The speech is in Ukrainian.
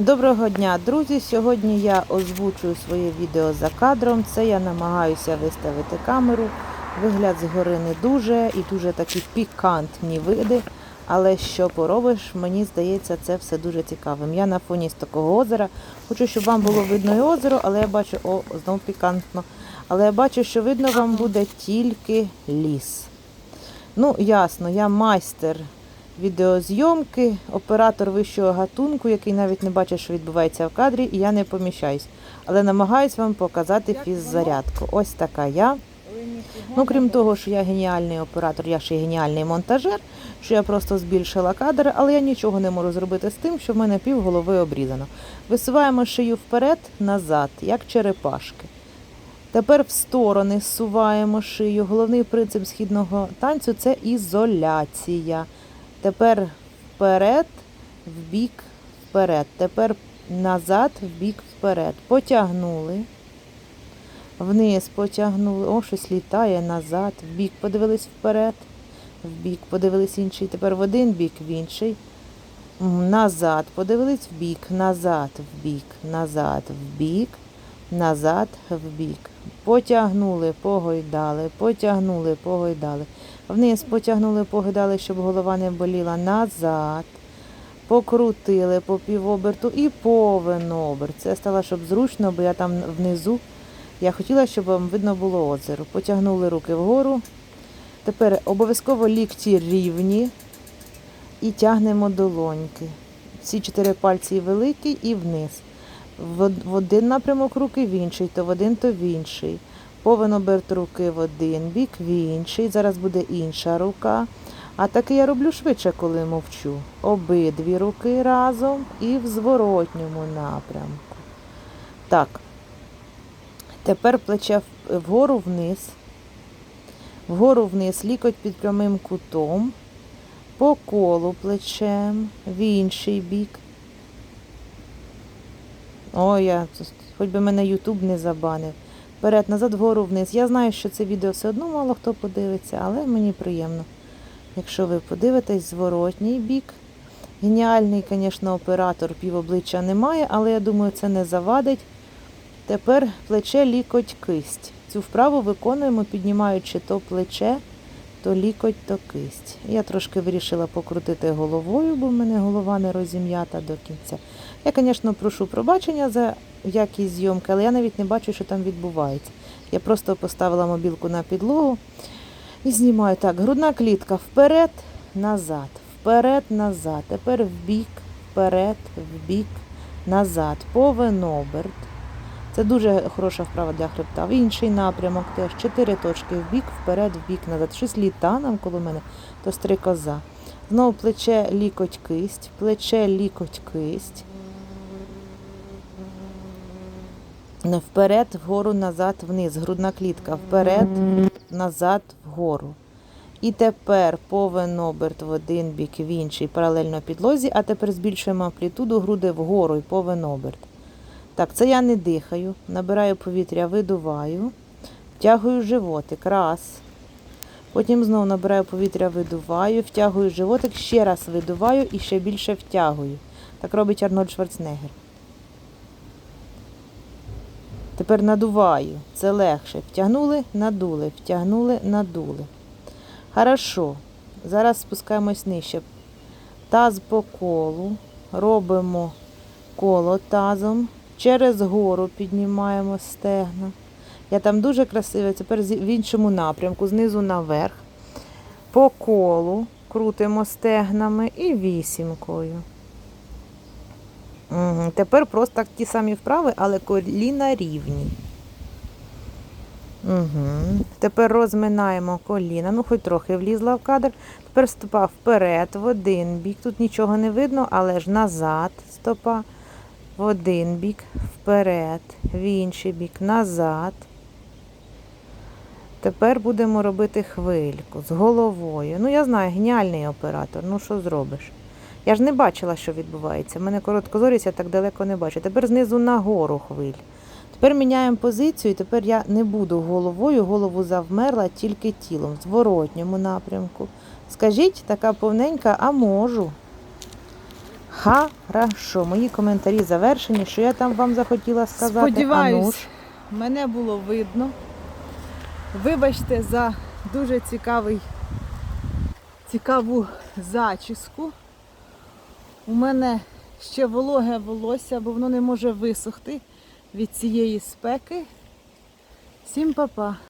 Доброго дня, друзі! Сьогодні я озвучую своє відео за кадром. Це я намагаюся виставити камеру. Вигляд згори не дуже і дуже такі пікантні види. Але що поробиш, мені здається, це все дуже цікавим. Я на фоні з такого озера. Хочу, щоб вам було видно і озеро, але я бачу, о, знову пікантно. Але я бачу, що видно вам буде тільки ліс. Ну, ясно, я майстер відеозйомки, оператор вищого гатунку, який навіть не бачить, що відбувається в кадрі, і я не поміщаюсь. Але намагаюсь вам показати фіззарядку. Ось така я. Ну, крім того, що я геніальний оператор, я ще й геніальний монтажер, що я просто збільшила кадр, але я нічого не можу зробити з тим, що в мене пів голови обрізано. Висуваємо шию вперед, назад, як черепашки. Тепер в сторони зсуваємо шию. Головний принцип східного танцю це ізоляція. Тепер вперед, вбік, вперед. Тепер назад, вбік, вперед. Потягнули. Вниз потягнули. О, щось літає назад. Вбік подивились вперед. Вбік подивились інший. Тепер в один бік, в інший. Назад. Подивились вбік, назад, вбік, назад, вбік, назад, вбік. Потягнули, погойдали, потягнули, погойдали. Вниз потягнули, погойдали, щоб голова не боліла. Назад. Покрутили по півоберту і повен оберт. Це стало, щоб зручно, бо я там внизу. Я хотіла, щоб вам видно було озеро. Потягнули руки вгору. Тепер обов'язково лікті рівні і тягнемо долоньки. Всі чотири пальці великі і вниз. В один напрямок руки в інший, то в один, то в інший. Повен оберт руки в один бік, в інший. Зараз буде інша рука. А таке я роблю швидше, коли мовчу. Обидві руки разом і в зворотньому напрямку. Так. Тепер плече вгору вниз. Вгору вниз, лікоть під прямим кутом. По колу плечем, в інший бік. Ой, я хоч би мене Ютуб не забанив. Вперед, назад, вгору вниз. Я знаю, що це відео все одно мало хто подивиться, але мені приємно. Якщо ви подивитесь зворотній бік. Геніальний, звісно, оператор півобличчя немає, але я думаю, це не завадить. Тепер плече, лікоть, кисть. Цю вправу виконуємо, піднімаючи то плече, то лікоть, то кисть. Я трошки вирішила покрутити головою, бо в мене голова не розім'ята до кінця. Я, звісно, прошу пробачення за якість зйомки, але я навіть не бачу, що там відбувається. Я просто поставила мобілку на підлогу і знімаю так. Грудна клітка вперед, назад, вперед, назад. Тепер вбік, вперед, вбік, назад. Повен оберт. Це дуже хороша вправа для хребта. В інший напрямок теж. Чотири точки вбік, вперед, вбік, назад. Щось літа навколо мене, то стрикоза. Знову плече, лікоть, кисть, плече, лікоть, кисть. Не Вперед, вгору, назад, вниз. Грудна клітка. Вперед, назад, вгору. І тепер повен оберт в один бік, в інший, паралельно підлозі, а тепер збільшуємо амплітуду груди вгору і повен оберт. Так, це я не дихаю, набираю повітря, видуваю, втягую животик. Раз. Потім знову набираю повітря, видуваю, втягую животик, ще раз видуваю і ще більше втягую. Так робить Арнольд Шварценеггер. Тепер надуваю. Це легше. Втягнули, надули, втягнули, надули. Хорошо. Зараз спускаємось нижче. Таз по колу. Робимо коло тазом. Через гору піднімаємо стегна. Я там дуже красиво, тепер в іншому напрямку, знизу наверх. По колу крутимо стегнами і вісімкою. Угу. Тепер просто ті самі вправи, але коліна рівні. Угу. Тепер розминаємо коліна. Ну, хоч трохи влізла в кадр. Тепер стопа вперед, в один бік. Тут нічого не видно, але ж назад стопа. В один бік, вперед, в інший бік, назад. Тепер будемо робити хвильку з головою. Ну, я знаю, геніальний оператор. Ну, що зробиш? Я ж не бачила, що відбувається. У мене короткозорість, я так далеко не бачу. Тепер знизу нагору хвиль. Тепер міняємо позицію, і тепер я не буду головою, голову завмерла тільки тілом, в зворотньому напрямку. Скажіть, така повненька, а можу. Хорошо, мої коментарі завершені. Що я там вам захотіла сказати? Сподіваюсь, Ануш? мене було видно. Вибачте за дуже цікавий, цікаву зачіску. У мене ще вологе волосся, бо воно не може висохти від цієї спеки. Всім па-па!